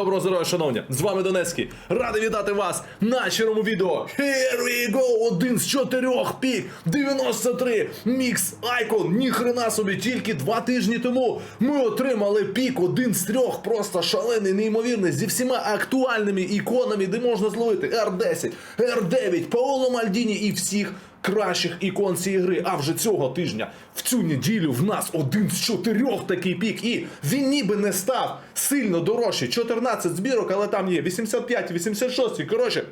Доброго здоров'я, шановні! З вами Донецький. Радий вітати вас на щирому відео. Here we go! Один з чотирьох пік 93 мікс Айкон. Ніхрена собі, тільки два тижні тому ми отримали пік один з трьох. Просто шалений, неймовірний, зі всіма актуальними іконами, де можна зловити R10, R9, Паоло Мальдіні і всіх кращих ікон цієї гри. А вже цього тижня, в цю неділю, в нас один з чотирьох такий пік. І він ніби не став сильно дорожчий. 14 збірок, але там є 85, 86. Коротше.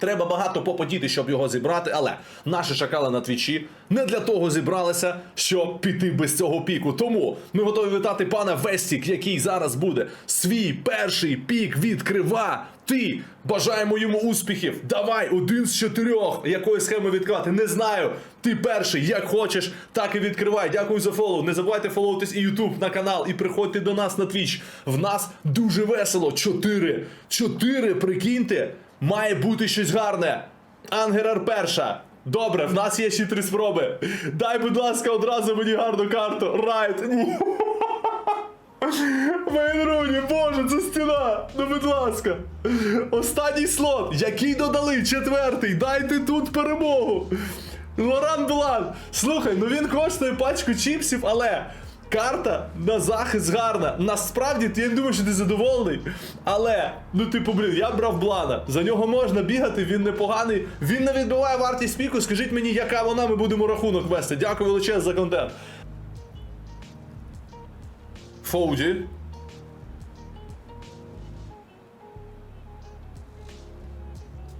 Треба багато попотіти, щоб його зібрати, але наші шакали на твічі не для того зібралися, щоб піти без цього піку. Тому ми готові вітати пана Вестік, який зараз буде свій перший пік відкрива. Ти бажаємо йому успіхів. Давай один з чотирьох. Якої схеми відкривати? Не знаю. Ти перший, як хочеш, так і відкривай. Дякую за фоллоу. Не забувайте фоловитись і YouTube на канал, і приходьте до нас на твіч. В нас дуже весело. Чотири. Чотири, прикиньте. Має бути щось гарне. Ангерар перша. Добре, в нас є ще три спроби. Дай, будь ласка, одразу мені гарну карту. Райт. Ні. Вейнруні, боже, це стіна. Ну, будь ласка. Останній слот. Який додали? Четвертий. Дайте тут перемогу. Лоран Блан. Слухай, ну він коштує пачку чіпсів, але. Карта на захист гарна. Насправді, ти я не думаю, що ти задоволений. Але, ну типу, блін, я брав Блана. За нього можна бігати, він непоганий. Він не відбиває вартість піку. Скажіть мені, яка вона, ми будемо рахунок вести. Дякую величезно за контент. Фоуді.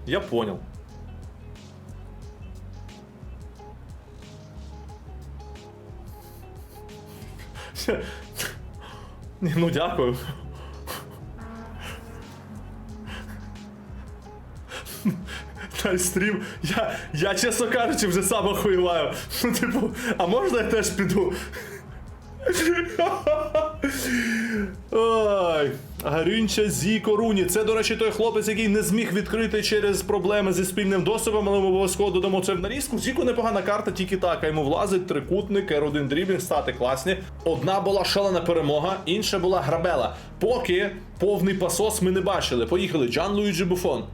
Я понял. Ну дякую. Та стрім. Я, я, чесно кажучи, вже сам охуєваю. Ну, типу, а можна я теж піду? Ой, Гарюнча Зіко Руні. Це, до речі, той хлопець, який не зміг відкрити через проблеми зі спільним доступом, але ми обов'язково додамо це в нарізку. Зіко непогана карта, тільки так. Йому влазить трикутник, R1 дріблінг, стати класні. Одна була шалена перемога, інша була грабела. Поки повний пасос ми не бачили. Поїхали. Джан Луїджі Буфон.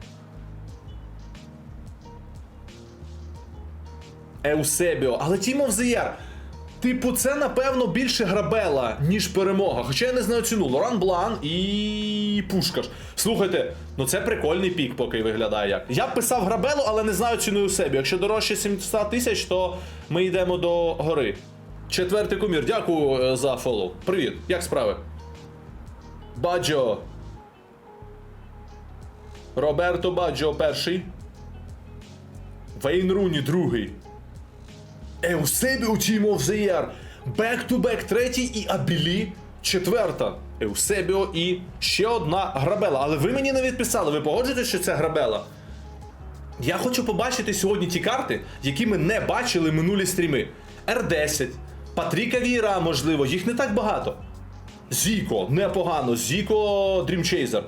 Еусебіо. Але Тімо Взеєр. Типу, це напевно більше грабела, ніж перемога. Хоча я не знаю ціну. Лоран Блан і Пушкаш. Слухайте, ну це прикольний пік, поки виглядає як. Я б писав грабелу, але не знаю ціну у себе. Якщо дорожче 700 тисяч, то ми йдемо до гори. Четвертий кумір, дякую е, за фоллоу. Привіт, як справи? Баджо. Роберто Баджо перший. Вейн Руні другий. Еусебіо of the Year. Back-to-back третій і Абілі четверта. Еусебіо і ще одна грабела. Але ви мені не відписали, ви погоджуєтесь, що це грабела? Я хочу побачити сьогодні ті карти, які ми не бачили минулі стріми. R10, Патріка Віра, можливо, їх не так багато. Зіко, непогано. Зіко Дрімчейзер.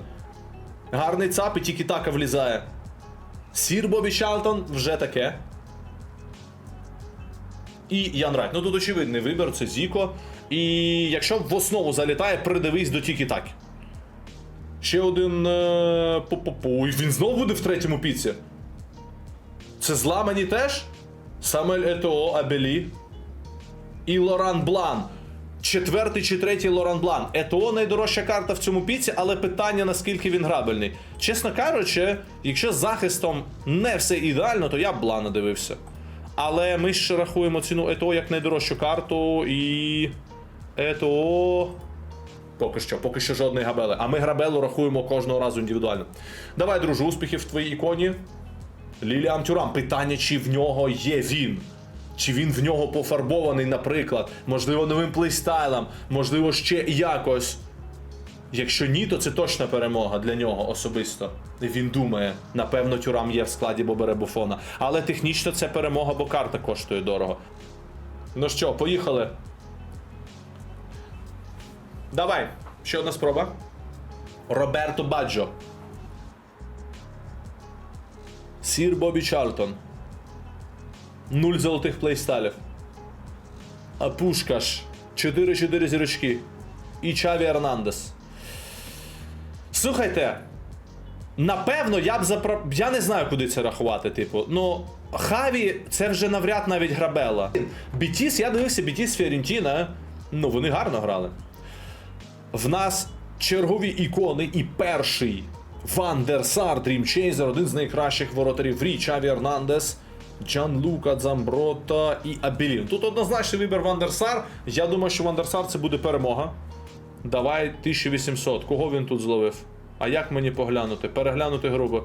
Гарний цап і тільки така влізає. Сір Бобі Чалтон вже таке. І Ян Райт. Ну тут очевидний вибір, це Зіко. І якщо в основу залітає, придивись до Тікі Такі. Ще один. Е... Він знову буде в третьому піці. Це зламані теж? Самель Етоо Абелі. І Лоран Блан. Четвертий чи третій Лоран Блан. ЕТО найдорожча карта в цьому піці, але питання наскільки він грабельний. Чесно кажучи, якщо з захистом не все ідеально, то я б Блана дивився. Але ми ж рахуємо ціну ЕТО як найдорожчу карту і. ЕТО. Поки що, поки що жодної габели. А ми грабелу рахуємо кожного разу індивідуально. Давай, друже, успіхів в твоїй іконі. Ліліан Тюрам. Питання, чи в нього є він. Чи він в нього пофарбований, наприклад, можливо, новим плейстайлом, можливо, ще якось. Якщо ні, то це точна перемога для нього особисто. Він думає, напевно, тюрам є в складі Бобере Буфона. Але технічно це перемога, бо карта коштує дорого. Ну що, поїхали. Давай. Ще одна спроба. Роберто Баджо. Сір Бобі Чарлтон. Нуль золотих плейстайлів. А Пушкаш. 4-4 зірочки. І Чаві Ернандес. Слухайте. Напевно, я б запро... Я не знаю, куди це рахувати, типу. Ну, Хаві це вже навряд навіть грабела. Бітіс, я дивився Бітіс Фіорентіна. Ну, вони гарно грали. В нас чергові ікони і перший Ван дер Сар, один з найкращих воротарів рі, Чаві Ернандес, Джан Лука, Дзамброта і Абілін. Тут однозначний вибір Ван дер Сар. Я думаю, що Ван дер Сар це буде перемога. Давай 1800. Кого він тут зловив? А як мені поглянути? Переглянути грубо.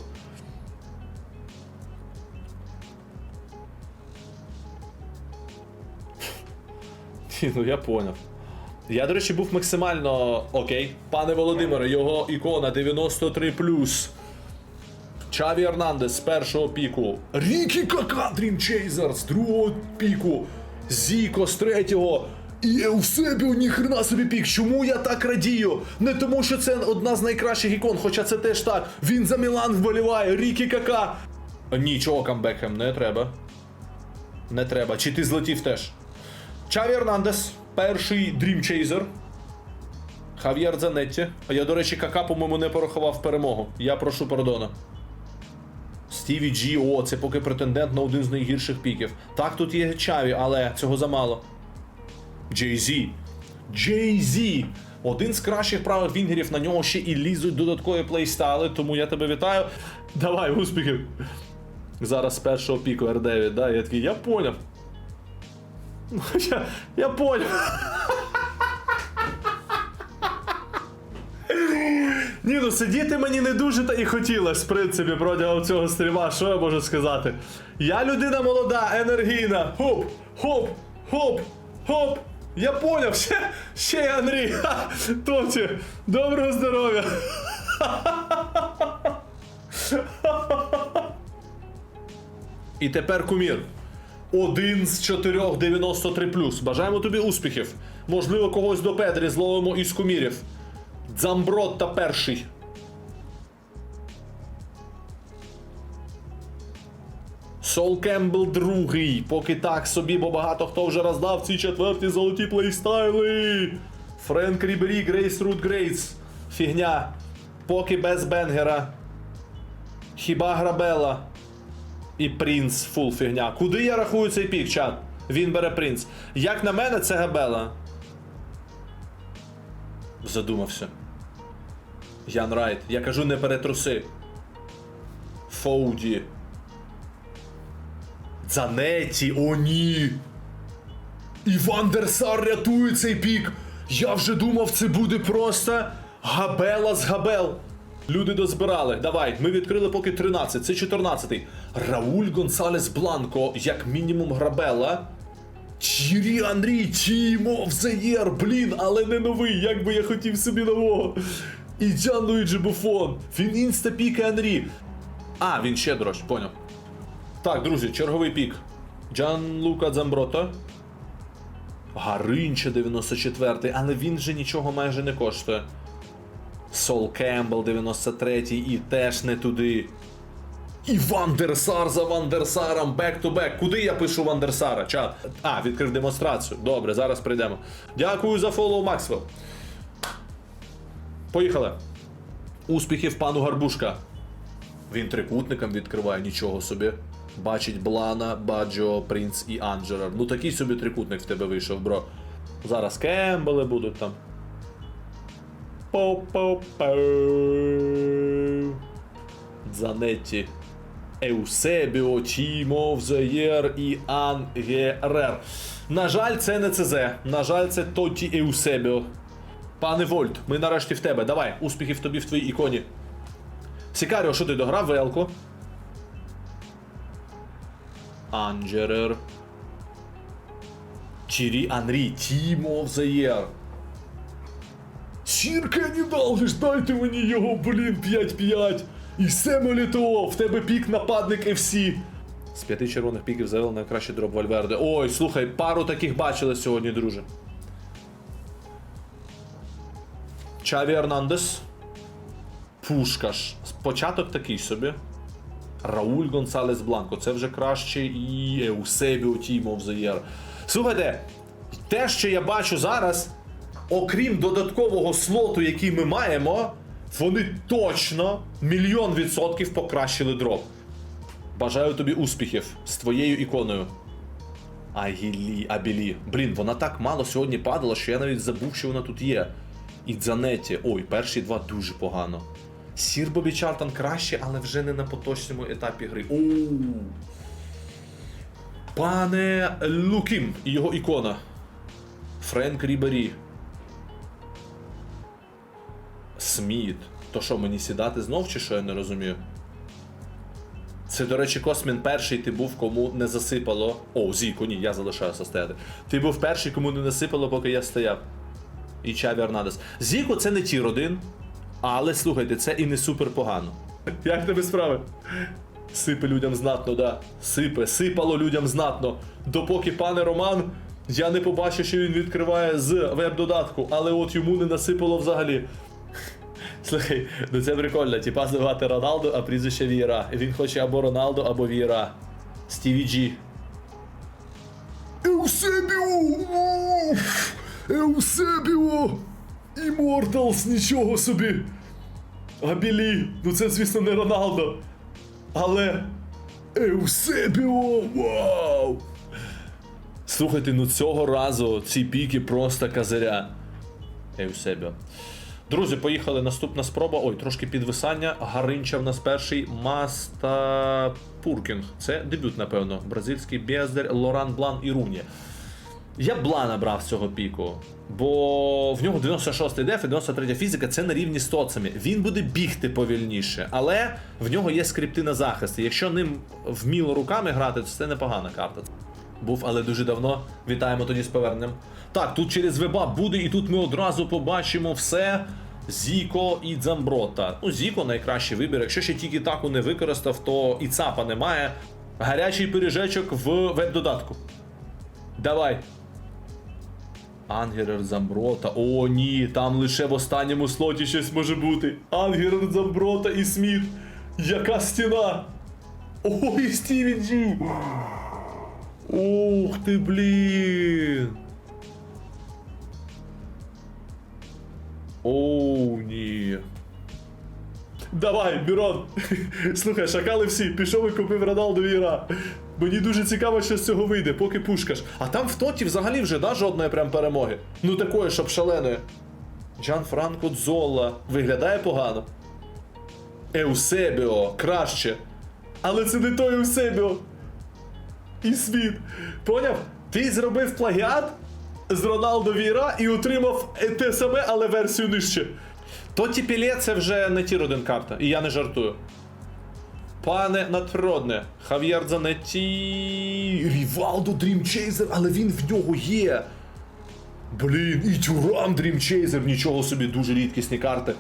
Ну я поняв. Я, до речі, був максимально окей. Пане Володимире, його ікона 93. Чаві Ернандес з першого піку. Рікі Кака Дрімчейзер з другого піку. Зіко з третього. І Еусебіо ніхрена собі пік. Чому я так радію? Не тому, що це одна з найкращих ікон, хоча це теж так. Він за Мілан вболіває. Рікі Кака. Нічого камбекхем не треба. Не треба. Чи ти злетів теж? Чаві Ернандес, перший дрімчейзер. Хав'єр. А я, до речі, Кака, по-моєму, не порахував перемогу. Я прошу пардона. Стіві Джі, о, це поки претендент на один з найгірших піків. Так, тут є Чаві, але цього замало. Джей Зі. Джей Зі. Один з кращих правих вінгерів, на нього ще і лізуть додаткові плейстайли, тому я тебе вітаю. Давай, успіхів. Зараз з першого піку R9, да? Я такий, я поняв. Я, я поняв. Ні, ну сидіти мені не дуже та і хотілося, в принципі, протягом цього стріма, що я можу сказати. Я людина молода, енергійна. Хоп, хоп, хоп, хоп. Я поняв, ще, ще й Андрій. Ха, доброго здоров'я. І тепер кумір. Один з чотирьох 93 Бажаємо тобі успіхів. Можливо, когось до Педрі зловимо із кумірів. Дзамбротта перший. Сол Кембл другий. Поки так собі, бо багато хто вже роздав ці четверті золоті плейстайли. Френк Рібері, Грейс Рут Грейс. Фігня. Поки без Бенгера. Хіба Грабела. І Принц фул фігня. Куди я рахую цей пік, чат? Він бере принц. Як на мене, це Габела. Задумався. Ян Райт. Я кажу, не перетруси. Фоуді. Дзанеті, о ні. Іван Дерсар рятує цей пік. Я вже думав, це буде просто Габела з Габел. Люди дозбирали. Давай, ми відкрили поки 13, це 14. Рауль Гонсалес Бланко, як мінімум Грабела. Чірі Андрій, Тімо Взаєр, блін, але не новий, як би я хотів собі нового. І Джан Луїджі Буфон. Він інста піка Анрі. А, він ще дорож, поняв. Так, друзі, черговий пік. Джан Лука Дзамброта. Гаринча 94-й, але він же нічого майже не коштує. Сол Кембл 93 і теж не туди. І Вандерсар за Вандерсаром, бек-то-бек. Куди я пишу Вандерсара? Чат. А, відкрив демонстрацію. Добре, зараз прийдемо. Дякую за фоллоу, Максвелл. Поїхали. Успіхів пану Гарбушка. Він трикутником відкриває нічого собі. Бачить Блана, Баджо, Принц і Анджерар. Ну такий собі трикутник в тебе вийшов, бро. Зараз Кембели будуть там. По-по-по. Еусебіо, Тімо, Взаєр і Ангерер. На жаль, це не ЦЗ. На жаль, це Тоті Еусебіо. Пане Вольт, ми нарешті в тебе. Давай, успіхів тобі в твоїй іконі. Сікаріо, що ти дограв Велко? Анджерер. Чірі Анрі, Тімо Взаєр. Сірка не дал, лиш дайте мені його, блін, 5-5. І все моліто, в тебе пік нападник FC. З п'яти червоних піків завел найкращий дроп Вальверде. Ой, слухай, пару таких бачили сьогодні, друже. Чаві Ернандес. Пушкаш. Початок такий собі. Рауль Гонсалес Бланко. Це вже краще і Еусебіо Тімо Взаєр. Слухайте, те, що я бачу зараз, окрім додаткового слоту, який ми маємо, Вони точно мільйон відсотків покращили дроп. Бажаю тобі успіхів з твоєю іконою. Агілі, Абілі. Блін, вона так мало сьогодні падала, що я навіть забув, що вона тут є. І Дзанеті. Ой, перші два дуже погано. Сір Бобі Чартон краще, але вже не на поточному етапі гри. Оу. Пане Лукім і його ікона. Френк Рібері. Сміт. То що, мені сідати знов чи що я не розумію? Це, до речі, Космін перший ти був, кому не засипало. О, Зіко, ні, я залишаюся стояти. Ти був перший, кому не насипало, поки я стояв. І Чаві Арнадес. Зіко це не тір один, але слухайте, це і не супер погано. Як тебе справи? Сипе людям знатно, да. Сипе, сипало людям знатно. Допоки пане Роман, я не побачив, що він відкриває з веб-додатку, але от йому не насипало взагалі. Слухай, ну це прикольно, типа звати Роналду, а прізвище Вієра. Він хоче або Роналду, або Вієра. Стіві Джі. Еусебіо! Еусебіо! Імморталс, нічого собі! Абілі, ну це, звісно, не Роналдо. Але. Еусебіо! Вау! Слухайте, ну цього разу ці піки просто казаря. Еусебіо. Друзі, поїхали. Наступна спроба. Ой, трошки підвисання. Гаринча в нас перший. Маста Пуркінг. Це дебют, напевно. Бразильський бездар Лоран Блан і Руні. Я б Блана брав з цього піку, бо в нього 96-й деф і 93 фізика це на рівні з тоцами. Він буде бігти повільніше, але в нього є скрипти на захист. Якщо ним вміло руками грати, то це непогана карта. Був, але дуже давно. Вітаємо тоді з поверненням. Так, тут через веба буде, і тут ми одразу побачимо все. Зіко і Дзамброта. Ну, Зіко найкращий вибір. Якщо ще тільки таку не використав, то і ЦАПа немає. Гарячий пиріжечок в веб-додатку. Давай. Ангерер Замброта. О, ні, там лише в останньому слоті щось може бути. Ангерер Замброта і Сміт. Яка стіна! Ой, Стіві Джі! Ух ти, блін! Оу, ні. Давай, Мірон. Слухай, шакали всі, пішов і купив Роналду Віра. Мені дуже цікаво, що з цього вийде, поки пушкаш. А там в тоті взагалі вже да, жодної прям перемоги. Ну такої, щоб шаленої. Джан Франко Дзола виглядає погано. Еусебіо, краще. Але це не той Еусебіо. І світ. Поняв? Ти зробив плагіат з Роналдо Віра і отримав е, те саме, але версію нижче. Тоті Піле це вже не тір один карта, і я не жартую. Пане надприродне, Хав'єр Дзанетті. Рівалдо Дрімчейзер, але він в нього є. Блін, і Тюрам Дрімчейзер, нічого собі, дуже рідкісні карти.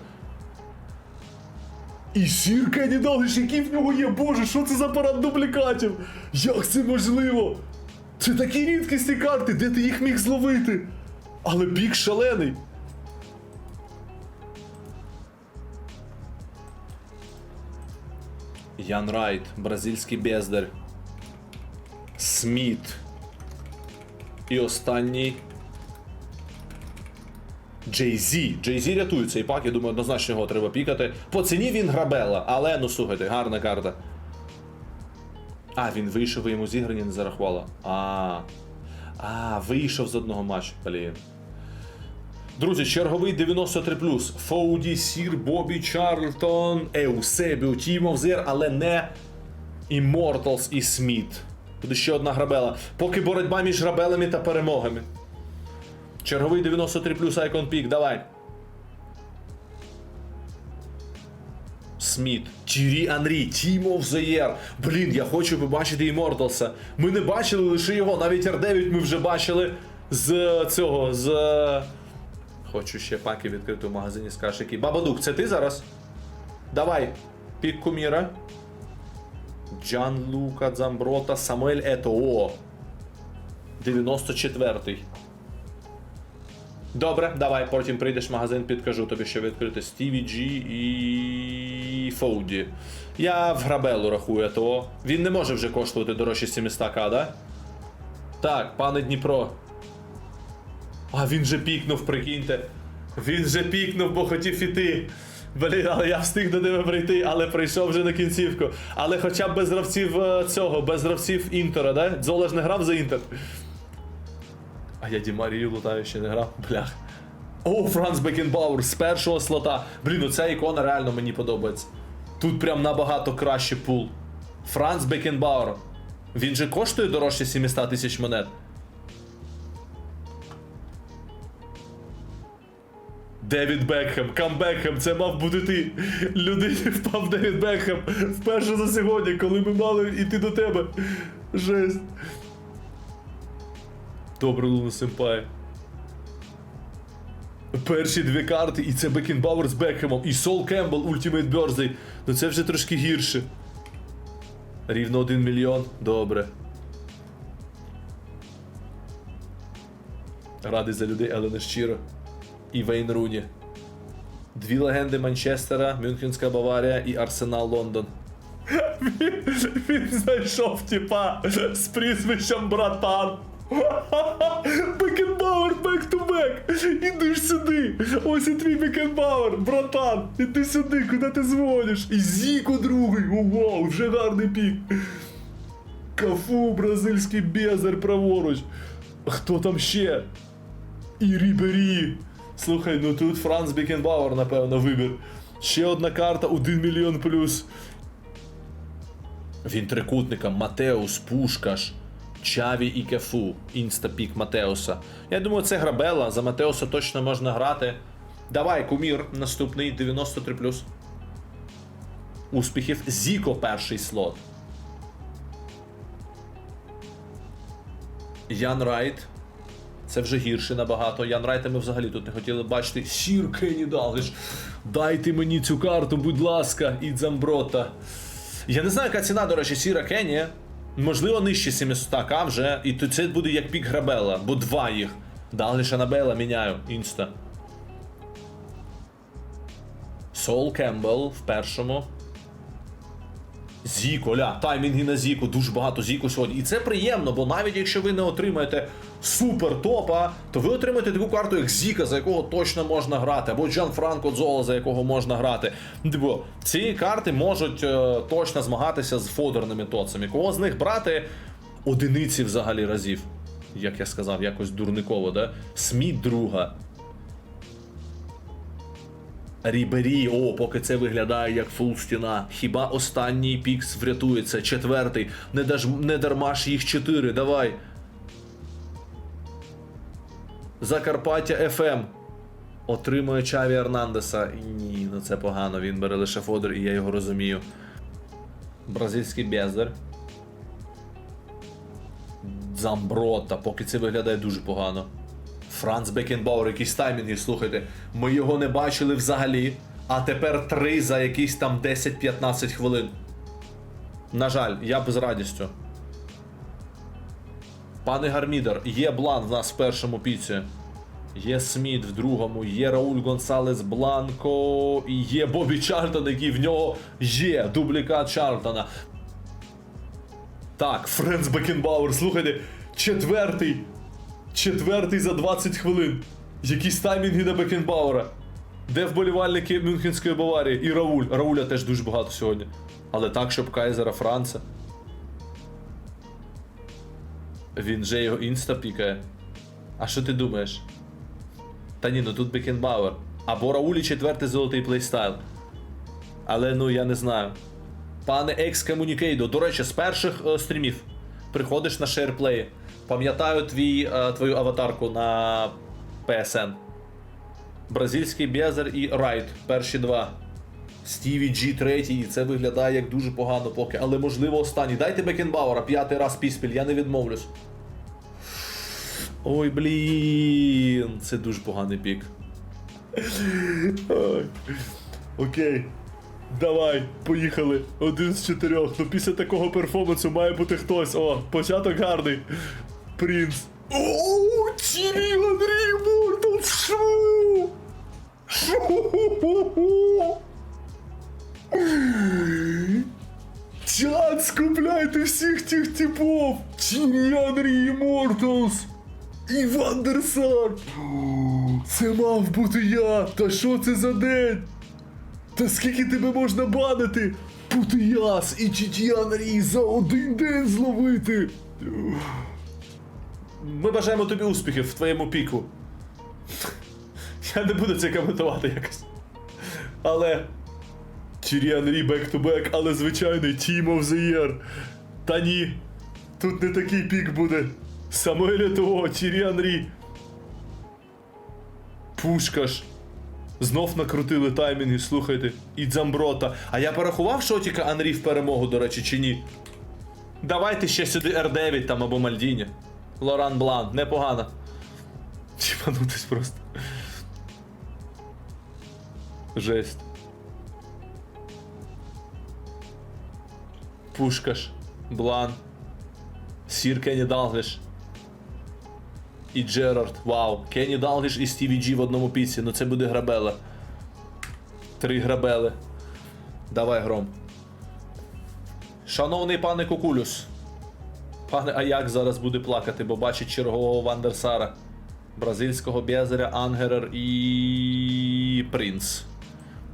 І Сір Кенні Далиш, який в нього є, боже, що це за парад дублікатів? Як це можливо? Це такі рідкісні карти, де ти їх міг зловити? Але пік шалений. Ян Райт, бразильський бездар. Сміт. І останній. Джей Зі. Джей Зі рятує цей пак, я думаю, однозначно його треба пікати. По ціні він грабела, але ну слухайте, гарна карта. А, він вийшов і йому зіграні не зарахувало. А. А, вийшов з одного матчу, блін. Друзі, черговий 93 Фоуді, Сір, Бобі, Чарлтон, Еусебіо, Тімов Зер, але не Immortals і Сміт. Буде ще одна грабела. Поки боротьба між грабелами та перемогами. Черговий 93 Icon Peak, давай. Сміт, Тірі Анрі, of the Блін, я хочу побачити Immortalsa. Ми не бачили лише його, навіть R9 ми вже бачили з цього, з. Хочу ще паки відкрити в магазині з кашики. Бабадук, це ти зараз? Давай. Пік куміра. Джан Лука Дзамброта, Самуель Етоо. 94-й. Добре, давай, потім прийдеш в магазин, підкажу тобі, що відкрити Стіві Джі і Фоуді. Я в грабелу рахую ТО. Він не може вже коштувати дорожче 700к, да? Так, пане Дніпро. А він же пікнув, прикиньте. Він же пікнув, бо хотів іти. Блін, але я встиг до тебе прийти, але прийшов вже на кінцівку. Але хоча б без гравців е, цього, без гравців Інтера, да? Дзола ж не грав за Інтер. А я Ді Марію лутаю ще не грав. Блях. О, Франц Бекенбауер з першого слота. Блін, ну ця ікона реально мені подобається. Тут прям набагато краще пул. Франц Бекенбауер. Він же коштує дорожче 700 тисяч монет. Девід Бекхем, камбекхем, це мав бути ти. Людині впав Девід Бекхем вперше за сьогодні, коли ми мали йти до тебе. Жесть. Добре, Луна Сенпай. Перші дві карти, і це Бекенбауер з Бекхемом, і Сол Кембл Ultimate Birthday. Ну це вже трошки гірше. Рівно 1 мільйон. Добре. Радий за людей, але не щиро. І Вейн Руні. Дві легенди Манчестера, Мюнхенська Баварія і Арсенал Лондон. Він, він знайшов типа з прізвищем братан. Бекенбауер бек ту бек. Іди ж сюди. Ось і твій Бекенбауер, братан. Іди сюди, куди ти дзвониш? І Зіко другий. Вау, вже гарний пік. Кафу, бразильський безар праворуч. Хто там ще? І Рібері. Слухай, ну тут Франц Бекенбауер, напевно, вибір. Ще одна карта, 1 мільйон плюс. Він трикутником Матеус, Пушкаш, Чаві і Кефу. Інстапік Матеуса. Я думаю, це грабела. За Матеуса точно можна грати. Давай, кумір, наступний 93. Успіхів. Зіко перший слот. Ян Райт. Це вже гірше набагато. Ян Райта ми взагалі тут не хотіли бачити. Сір Кенні Далиш. Дайте мені цю карту, будь ласка, і Дзамброта. Я не знаю, яка ціна, до речі, Сіра Кенні. Можливо, нижче 700к вже. І то це буде як пік Грабела, бо два їх. Далиша на Бела міняю. Інста. Сол Кембл в першому. Зіко, ля, таймінги на Зіку, дуже багато Зіку сьогодні. І це приємно, бо навіть якщо ви не отримаєте супер топа, то ви отримаєте таку карту, як Зіка, за якого точно можна грати, або Джан Франко Дзола, за якого можна грати. Бо ці карти можуть е, точно змагатися з фодерними тоцами. Кого з них брати одиниці взагалі разів. Як я сказав, якось дурниково, да? Сміт друга. Рібері, о, поки це виглядає як фул стіна. Хіба останній пікс врятується? Четвертий. Не, даж, не дарма ж їх чотири, давай. Закарпаття ФМ. Отримує Чаві Ернандеса. Ні, ну це погано, він бере лише фодер, і я його розумію. Бразильський бездар. Замброта, поки це виглядає дуже погано. Франц Бекенбауер, якісь таймінги, слухайте. Ми його не бачили взагалі, а тепер три за якісь там 10-15 хвилин. На жаль, я б з радістю. Пане Гармідер, є Блан в нас в першому піці. Є Сміт в другому, є Рауль Гонсалес Бланко, і є Бобі Чартон, який в нього є дублікат Чартона. Так, Френц Бекенбауер, слухайте, четвертий. Четвертий за 20 хвилин. Якісь таймінги на Бекенбауера. Де вболівальники Мюнхенської Баварії? І Рауль. Рауля теж дуже багато сьогодні. Але так, щоб Кайзера Франца. Він же його інста пікає. А що ти думаєш? Та ні, ну тут Бекенбауер. Або Раулі четвертий золотий плейстайл. Але ну я не знаю. Пане Екскомунікейдо, до речі, з перших е, стрімів приходиш на шерплеї. Пам'ятаю твій, е, твою аватарку на PSN. Бразильський Безер і Райт. Перші два. Стіві G третій, і це виглядає як дуже погано поки. Але можливо останній. Дайте Бекенбауера п'ятий раз піспіль, я не відмовлюсь. Ой, блін, це дуже поганий пік. Окей. Давай, поїхали. Один з чотирьох. Ну після такого перформансу має бути хтось. О, початок гарний. Принц. Оу, Тірі Андрій Мортон, шу! Шу! Чат, скупляйте всіх тих типов! Тірі Андрій Мортонс! І Вандерсар! Це мав бути я! Та що це за день? Та скільки тебе можна банити? Путияс і Чітян Рі за один день зловити. Ми бажаємо тобі успіхів в твоєму піку. Я не буду це коментувати якось. Але. Тіріан Рі back-to-back, але звичайний Team of the Year. Та ні. Тут не такий пік буде. Самуель того, Тіріан Рі. Пушкаш. Знов накрутили таймінги, слухайте. І Дзамброта. А я порахував шотіка Анрі в перемогу, до речі, чи ні? Давайте ще сюди R9 там або Мальдіні. Лоран Блан, непогано. Чіпанутись просто. Жесть. Пушкаш, Блан, Сір Кенні Далгліш. І Джерард. Вау. Кенні Далгліш і Стіві Джі в одному піці. Ну це буде грабеле. Три грабели. Давай гром. Шановний пане Кукулюс. Пане Аяк зараз буде плакати, бо бачить чергового Вандерсара. Бразильського Безеря, Ангерер і. Принц.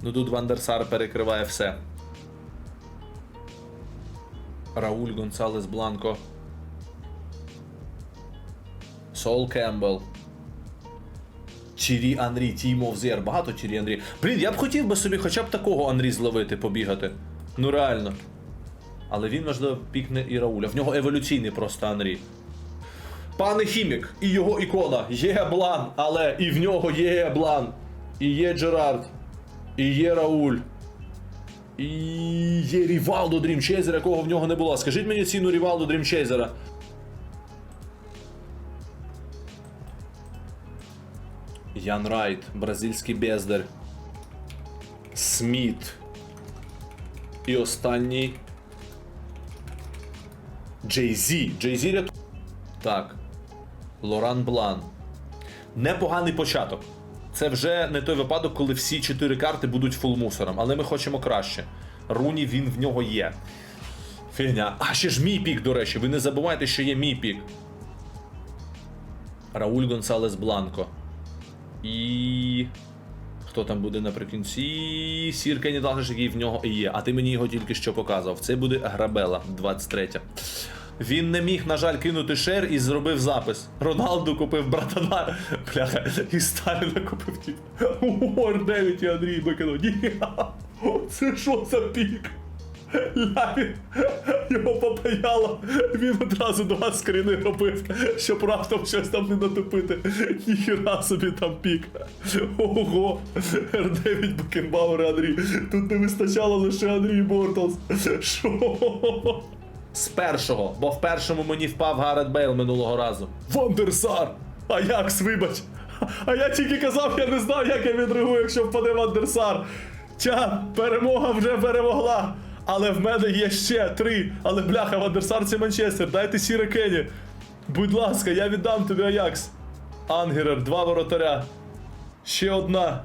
Ну тут Вандерсар перекриває все. Рауль Гонсалес Бланко. Сол Кембл. Чірі Анрі, Тім Овзер. Багато Чірі Анрі. Блін, я б хотів би собі хоча б такого Анрі зловити, побігати. Ну реально. Але він, можливо, пікне і Рауля. В нього еволюційний просто Анрі. Пане Хімік і його ікона. Є Блан, але і в нього є Блан. І є Джерард. І є Рауль. І є Рівалдо Дрімчейзер, якого в нього не було. Скажіть мені ціну Рівалдо Дрімчейзера. Ян Райт, бразильський бездар. Сміт. І останній. Джей Зі. Джей Зі ряту... Так. Лоран Блан. Непоганий початок. Це вже не той випадок, коли всі чотири карти будуть фулмусором, але ми хочемо краще. Руні він в нього є. Фігня. А ще ж мій пік, до речі, ви не забувайте, що є мій пік. Рауль Гонсалес Бланко. І. Хто там буде наприкінці? Сір Кенні Далгліш, який в нього і є. А ти мені його тільки що показував. Це буде Грабела 23. Він не міг, на жаль, кинути шер і зробив запис. Роналду купив братана. Бляха, і Сталіна купив тіп. Уор 9 і Андрій Бекено. Ні. Це що за пік? Ляві його попаяло, він одразу два скріни робив, щоб раптом щось там не натупити. Ніхіра собі там пік. Ого, R9 Бекенбауер Андрій. Тут не вистачало лише Андрій Бортлс. Що? З першого, бо в першому мені впав Гаррет Бейл минулого разу. Вандерсар! Аякс, вибач! А я тільки казав, я не знав, як я відреагую, якщо впаде Вандерсар. Ча, перемога вже перемогла. Але в мене є ще три. Але бляха, Вандерсар це Манчестер. Дайте сіре Кені. Будь ласка, я віддам тобі Аякс. Ангерер, два воротаря. Ще одна.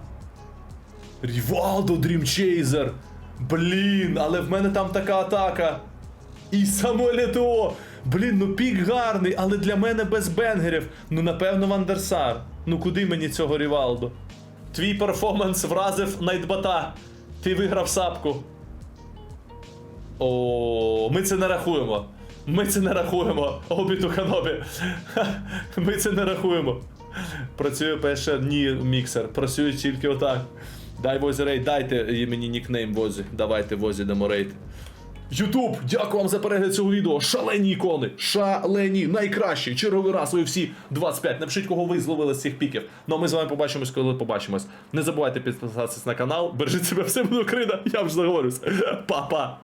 Рівалдо Дрімчейзер. Блін, але в мене там така атака. І Самуель ТО. Блін, ну пік гарний, але для мене без бенгерів. Ну напевно Вандерсар. Ну куди мені цього Рівалдо? Твій перформанс вразив Найтбата. Ти виграв сапку. О, ми це не рахуємо. Ми це не рахуємо. Обіту Канобі. Ми це не рахуємо. Працює перше ні міксер. Працює тільки отак. Дай Возі рейд, дайте мені нікнейм Возі. Давайте Возі дамо рейд. Ютуб, дякую вам за перегляд цього відео. Шалені ікони, шалені, найкращі. Черговий раз ви всі 25. Напишіть, кого ви зловили з цих піків. Ну а ми з вами побачимось, коли побачимось. Не забувайте підписатися на канал. Бережіть себе, все буде Україна. Я вже заговорюся. Па-па.